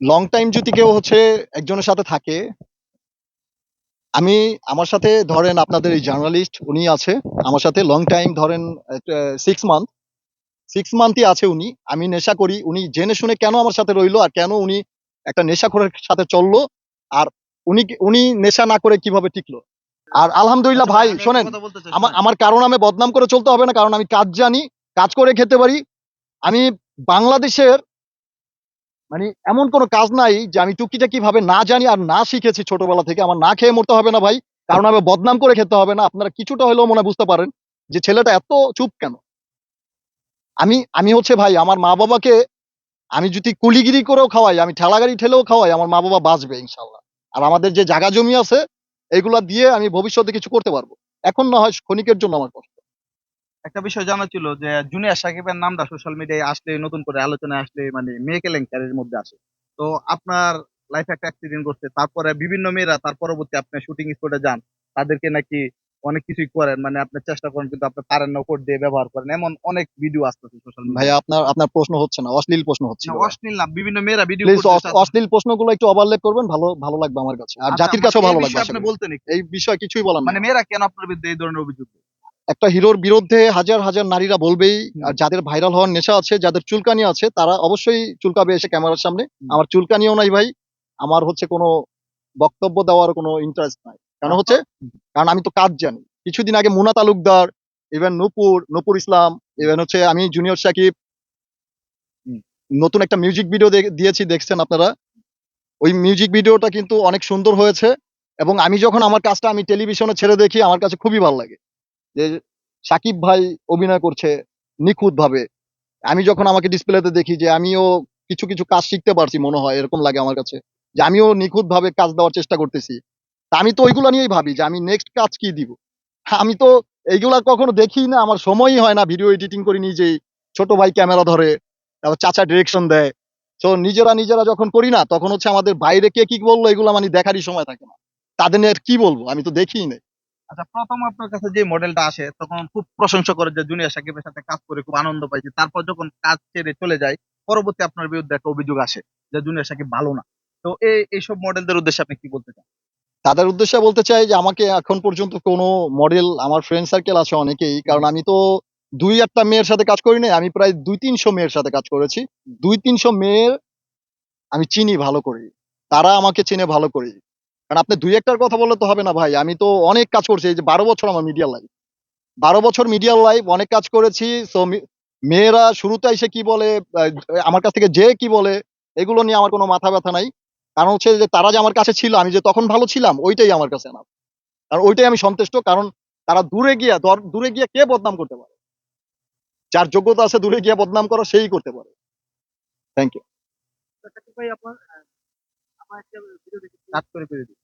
Long time যদি কেউ হচ্ছে একজনের সাথে থাকে আমি আমার সাথে ধরেন আপনাদের এই জার্নালিস্ট উনি আছে আমার সাথে লং টাইম ধরেন সিক্স মান্থ সিক্স মান্থই আছে উনি আমি নেশা করি উনি জেনে শুনে কেন আমার সাথে রইল আর কেন উনি একটা নেশাখোরের সাথে চলল আর উনি উনি নেশা না করে কীভাবে টিকলো আর আলহামদুলিল্লাহ ভাই শোনেন বলতে চাই, আমার শোনেন। আমার কারণ আমি বদনাম করে চলতে হবে না কারণ আমি কাজ জানি কাজ করে খেতে পারি আমি বাংলাদেশের মানে এমন কোনো কাজ নাই যে আমি টুকিটাকি ভাবে না জানি আর না শিখেছি ছোটবেলা থেকে। আমার না খেয়ে মরতে হবে না ভাই। কারণ আমি বদনাম করে খেতে হবে না। আপনারা কিছুটা হলেও মনে বুঝতে পারেন যে ছেলেটা এত চুপ কেন? আমি আমি হচ্ছে ভাই, আমার মা বাবাকে আমি যদি কুলিগিরি করেও খাওয়াই, আমি ঠেলাগাড়ি ঠেলেও খাওয়াই, আমার মা বাবা বাঁচবে ইনশাল্লাহ আর আমাদের যে জায়গা জমি আছে, এগুলা দিয়ে আমি ভবিষ্যতে কিছু করতে পারব। এখন না হয় ক্ষণিকের জন্য আমার কষ্ট। একটা বিষয় জানা ছিল যে জুনিয়র সাকিবের নামটা সোশ্যাল মিডিয়ায় আসলে নতুন করে আলোচনায় আসলে মানে মেয়ে কেলেঙ্কারির মধ্যে আসে তো আপনার লাইফে একটা অ্যাক্সিডেন্ট করছে তারপরে বিভিন্ন মেয়েরা তার পরবর্তী আপনি শুটিং স্পটে যান তাদেরকে নাকি অনেক কিছুই করেন মানে আপনি চেষ্টা করেন কিন্তু আপনি তারের নকট দিয়ে ব্যবহার করেন এমন অনেক ভিডিও আসতেছে সোশ্যাল ভাই আপনার আপনার প্রশ্ন হচ্ছে না অশ্লীল প্রশ্ন হচ্ছে অশ্লীল না বিভিন্ন মেয়েরা ভিডিও প্লিজ অশ্লীল প্রশ্নগুলো একটু ওভারলেপ করবেন ভালো ভালো লাগবে আমার কাছে। আর জাতির কাছেও ভালো লাগবে আচ্ছা, আপনি বলতেন এই বিষয়ে কিছুই বলার মানে মানে মেয়েরা কেন আপনার বিরুদ্ধে এই ধরনের অভিযোগ? একটা হিরোর বিরুদ্ধে হাজার হাজার নারীরা বলবেই আর যাদের ভাইরাল হওয়ার নেশা আছে যাদের চুলকানি আছে তারা অবশ্যই চুলকাবে এসে ক্যামেরার সামনে। আমার চুলকানিও নাই ভাই আমার হচ্ছে কোনো বক্তব্য দেওয়ার কোনো ইন্টারেস্ট নাই। কারণ হচ্ছে? কারণ আমি তো কাজ জানি। কিছুদিন আগে মুনা তালুকদার ইভেন নূপুর নূপুর ইসলাম ইভেন হচ্ছে আমি জুনিয়র সাকিব নতুন একটা মিউজিক ভিডিও দিয়েছি দেখছেন আপনারা? ওই মিউজিক ভিডিওটা কিন্তু অনেক সুন্দর হয়েছে এবং আমি যখন আমার কাজটা আমি টেলিভিশনে ছেড়ে দেখি আমার কাছে খুবই ভালো লাগে। যে সাকিব ভাই অভিনয় করছে নিখুঁত ভাবে আমি যখন আমাকে ডিসপ্লেতে দেখি যে আমিও কিছু কিছু কাজ শিখতে পারছি মনে হয়, এরকম লাগে আমার কাছে, যে আমিও নিখুঁত ভাবে কাজ দেওয়ার চেষ্টা করতেছি। তা আমি তো ওইগুলো নিয়েই ভাবি যে আমি নেক্সট কাজ কি দিব? আমি তো এইগুলা কখনো দেখি না, আমার সময়ই হয় না ভিডিও এডিটিং করি নিজেই। ছোট ভাই ক্যামেরা ধরে, তারপর চাচা ডিরেকশন দেয়। তো নিজেরা নিজেরা যখন করি না, তখন হচ্ছে আমাদের বাইরে কে কি বলল, এগুলো মানে দেখারই সময় থাকে না। তাদের নিয়ে আর কি বলব? আমি তো দেখিই না আচ্ছা প্রথম আপনার কাছে যে মডেলটা আসে তখন খুব প্রশংসা করে যে জুনিয়র সাকিবের সাথে কাজ করে খুব আনন্দ পাইছি তারপর যখন কাজ ছেড়ে চলে যায় পরবর্তী আপনার বিরুদ্ধে একটা অভিযোগ আসে যে জুনিয়র সাকিব ভালো না। তো এই এইসব মডেলদের উদ্দেশ্যে আপনি কি বলতে চান? তাদের উদ্দেশ্যে বলতে চাই যে আমাকে এখন পর্যন্ত কোনো মডেল আমার ফ্রেন্ড সার্কেল আছে অনেকেই কারণ আমি তো দুই একটা মেয়ের সাথে কাজ করি নাই আমি প্রায় দুই তিনশো মেয়ের সাথে কাজ করেছি। দুই তিনশো মেয়ের আমি চিনি ভালো করি তারা আমাকে চিনে ভালো করি কারণ আপনি দুই একটার কথা বললে তো হবে না ভাই। আমি তো অনেক কাজ করছি, এই যে বারো বছর আমার মিডিয়া লাইফ বারো বছর মিডিয়া লাইফ অনেক কাজ করেছি, তো মেয়েরা শুরুতে এসে কি বলে আমার কাছ থেকে যে কি বলে, এগুলো নিয়ে আমার কোনো মাথা ব্যথা নাই। কারণ হচ্ছে যে তারা যে আমার কাছে ছিল, আমি যে তখন ভালো ছিলাম, ওইটাই আমার কাছে না। কারণ ওইটাই আমি সন্তুষ্ট, কারণ তারা দূরে গিয়া দর- দূরে গিয়ে কে বদনাম করতে পারে? যার যোগ্যতা আছে দূরে গিয়ে বদনাম করা, সেই করতে পারে। থ্যাংক ইউ কাজ করে দিই।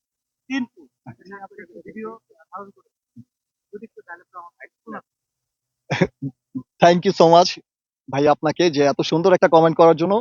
থ্যাংক ইউ সো মাচ ভাই আপনাকে যে এত সুন্দর একটা কমেন্ট করার জন্য